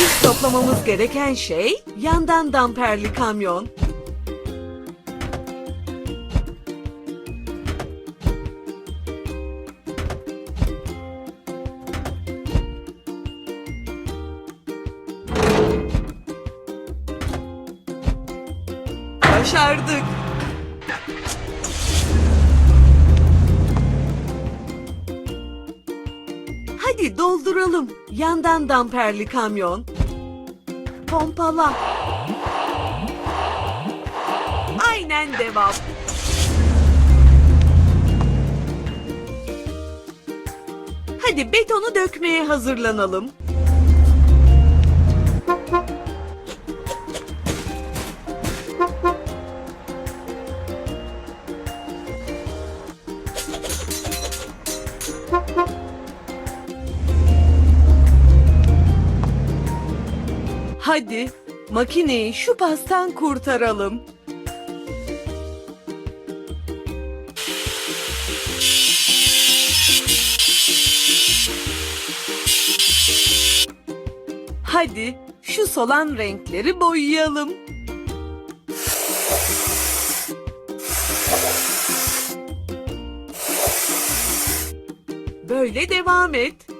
İlk toplamamız gereken şey yandan damperli kamyon. Başardık. Hadi dolduralım. Yandan damperli kamyon. Pompala. Aynen devam. Hadi betonu dökmeye hazırlanalım. Hadi makineyi şu pastan kurtaralım. Hadi şu solan renkleri boyayalım. Böyle devam et.